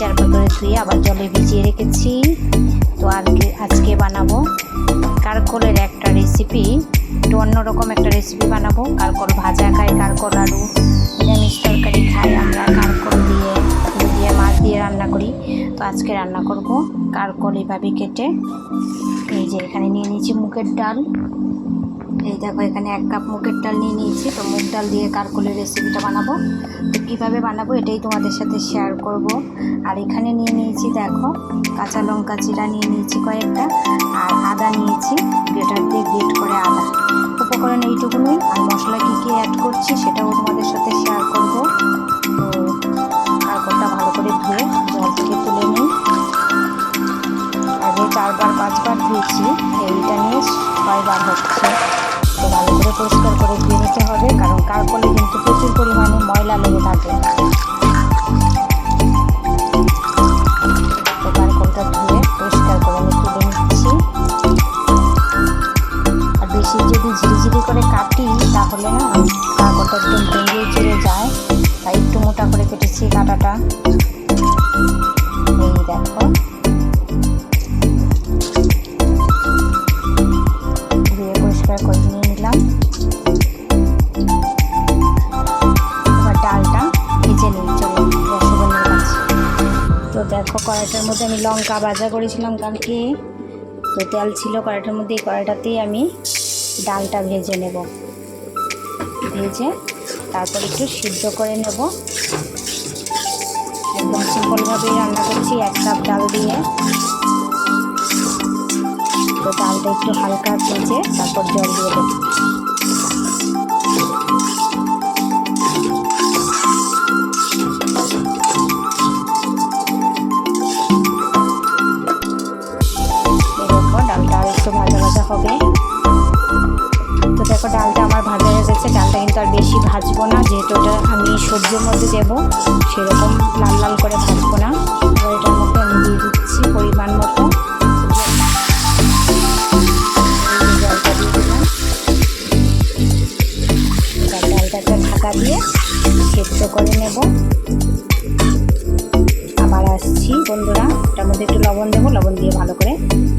চারবার করে ধুয়ে আবার জলে ভিজিয়ে রেখেছি। তো আজকে আজকে বানাবো। কারকলের একটা রেসিপি একটু অন্যরকম একটা রেসিপি বানাবো। কারকল ভাজা খাই, কারকল আলু, নিরামিষ তরকারি খাই আমরা কারকল দিয়ে দিয়ে, মাছ দিয়ে রান্না করি। তো আজকে রান্না করব কারকল এইভাবে কেটে। এই যে এখানে নিয়ে নিয়েছি মুগের ডাল। এই দেখো, এখানে এক কাপ মুগের ডাল নিয়ে নিয়েছি। তো মুগ ডাল দিয়ে কারকলের রেসিপিটা বানাবো। তো কীভাবে বানাবো এটাই তোমাদের সাথে শেয়ার করব। আর এখানে নিয়ে নিয়েছি, দেখো, কাঁচা লঙ্কা চিরা নিয়ে নিয়েছি কয়েকটা, আর আদা নিয়েছি, গ্রেটার দিয়ে গ্রেট করে আদা। উপকরণ এইটুকুনই, আর মশলা কী কী অ্যাড করছি সেটাও তোমাদের সাথে শেয়ার করব। তো কারকলটা ভালো করে ধুয়ে জল থেকে তুলে নিই। আগে চারবার, পাঁচবার ধুয়েছি, এইটা নিয়ে ছয়বার হচ্ছে। তো ভালো করে পরিষ্কার করে ধুয়ে নিতে হবে, কারণ কারকলে কিন্তু প্রচুর পরিমাণে ময়লা লেগে থাকে। তো পরিষ্কার করে আর বেশি যদি করে কাটি, তাহলে যায়। একটু মোটা করে কেটেছি কাটাটা। দেখো। দেখো, কড়াইটার মধ্যে আমি লঙ্কা ভাজা করেছিলাম কালকে। তো তেল ছিল কড়াইটার মধ্যে, এই কড়াইটাতেই আমি ডালটা ভেজে নেব। ভেজে তারপর একটু সিদ্ধ করে নেব। একদম সিম্পলভাবেই রান্না করছি, এক কাপ ডাল দিয়ে। তো ডালটা একটু হালকা ভেজে তারপর জল দিয়ে দেবো। হবে। তো দেখো, ডালটা আমার ভাজা হয়ে গেছে। ডালটা কিন্তু আর বেশি ভাজবো না, যেহেতু ওটা আমি সবজির মধ্যে দেবো, সেরকম লাল লাল করে ভাজবো না। মধ্যে একটু লবণ দেবো, লবণ দিয়ে ভালো করে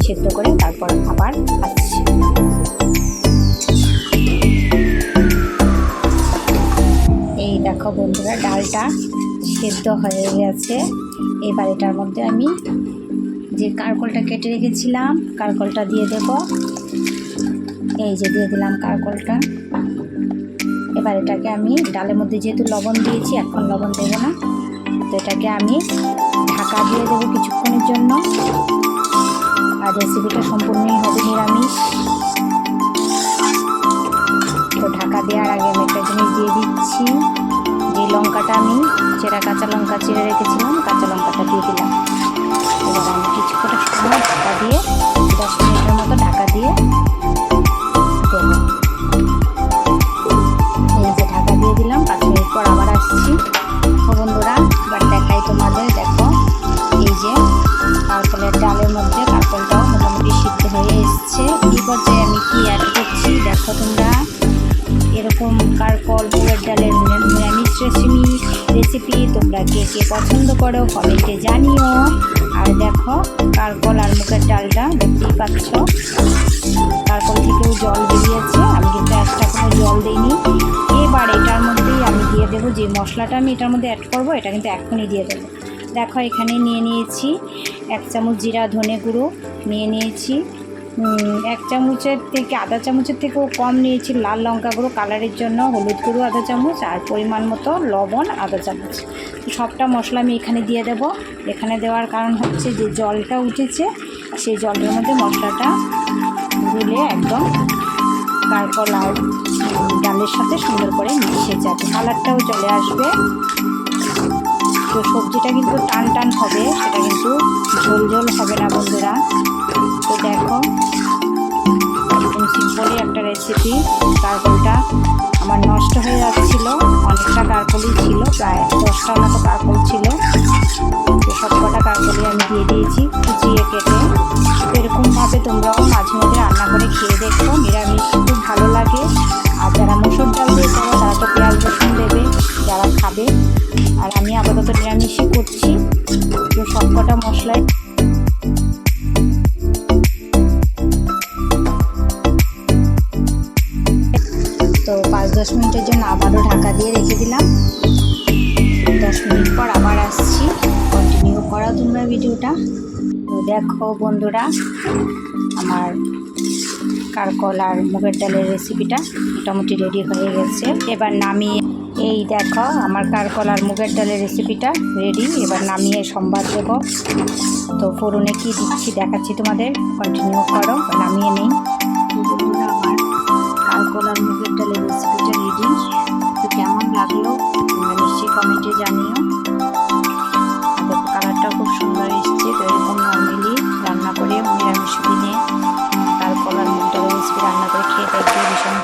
সেদ্ধ করে তারপর আবার আসছি এই দেখো বন্ধুরা, ডালটা সেদ্ধ হয়ে গেছে। এবার এটার মধ্যে আমি যে কারকলটা কেটে রেখেছিলাম, কারকলটা দিয়ে দেব। এই যে দিয়ে দিলাম কারকলটা। এবার এটাকে আমি, ডালের মধ্যে যেহেতু লবণ দিয়েছি, এখন লবণ দেবো না। তো এটাকে আমি ঢাকা দিয়ে দেবো কিছুক্ষণের জন্য। আর রেসিপিটা সম্পূর্ণই হবে নিরামিষ। তো ঢাকা দেওয়ার আগে আমি একটা জিনিস দিয়ে দিচ্ছি। যে লঙ্কাটা আমি চেরা কাঁচা লঙ্কা চিড়ে রেখেছিলাম, কাঁচা লঙ্কাটা দিয়ে দিলাম। এবার আমি কিছুক্ষণ সময় ঢাকা দিয়ে কারকলের ডালের মধ্যে কারকলটাও মোটামুটি সিদ্ধ হয়ে এসছে। এই পর্যায়ে আমি কি অ্যাড করছি? দেখো তোমরা। এরকম কারকল মুগের ডালের নিরা- নিরামিষ রেসিপি রেসিপি তোমরা কে কে পছন্দ করো কমেন্টে জানিও। আর দেখো, কারকল আর মুগের ডালটা দেখতেই পাচ্ছ। কারকল থেকেও জল বেরিয়েছে। আমি কিন্তু একটা কোনো জল দিইনি। এবার এটার মধ্যেই আমি দিয়ে দেবো যে মশলাটা আমি এটার মধ্যে অ্যাড করব, এটা কিন্তু এখনই দিয়ে দেবো। দেখো, এখানে নিয়ে নিয়েছি এক চামচ জিরা, ধনে গুঁড়ো নিয়ে নিয়েছি। এক চামচের থেকে, আধা চামচের থেকেও কম নিয়েছি লাল লঙ্কা গুঁড়ো, কালারের জন্য হলুদ গুঁড়ো আধা চামচ আর পরিমাণ মতো লবণ আধা চামচ। সবটা মশলা আমি এখানে দিয়ে দেব। এখানে দেওয়ার কারণ হচ্ছে যে জলটা উঠেছে, সেই জলের মধ্যে মশলাটা দিলে একদম কারকল আর ডালের সাথে সুন্দর করে মিশে যাবে। কালারটাও চলে আসবে। তো সবজিটা কিন্তু টান টান হবে, সেটা কিন্তু ঝোল ঝোল হবে না বন্ধুরা। তো দেখো, একদম সিম্পলই একটা রেসিপি কারকলটা আমার নষ্ট হয়ে যাচ্ছিল, অনেকটা কারকলই ছিল, প্রায় দশটার মতো কারকল ছিল। তো সব কটা আমি দিয়ে দিয়েছি কুচিয়ে কেটে। এরকমভাবে তোমরাও মাঝে মধ্যে রান্না করে খেয়ে দেখো, নিরামিষ খুব ভালো লাগে। বেশি করছি। সব সবকটা মশলায় তো পাঁচ দশ মিনিটের জন্য আবারও ঢাকা দিয়ে রেখে দিলাম। দশ মিনিট পর আবার আসছি। কন্টিনিউ করা তোমরা ভিডিওটা। তো দেখো বন্ধুরা, আমার কারকল আর মুগের ডালের রেসিপিটা মোটামুটি রেডি হয়ে গেছে। এবার নামিয়ে এই দেখো, আমার কারকলার মুগের ডালের রেসিপিটা রেডি এবার নামিয়ে সম্বাদ দেব। তো ফোড়নে কি দিচ্ছি দেখাচ্ছি তোমাদের। কন্টিনিউ করো, নামিয়ে নেই। তো বন্ধুরা আমার কারকল মুগের ডালের রেসিপিটা রেডি তো কেমন লাগল? তোমরা নিশ্চয়ই কমেন্টে জানিও। কালারটাও খুব সুন্দর এসছে। তো এরকম নর্মালি রান্না করে নিরামিষ দিনে কারকল আর মুগ ডালের রেসিপি রান্না করে খেয়ে দেখবে ভীষণ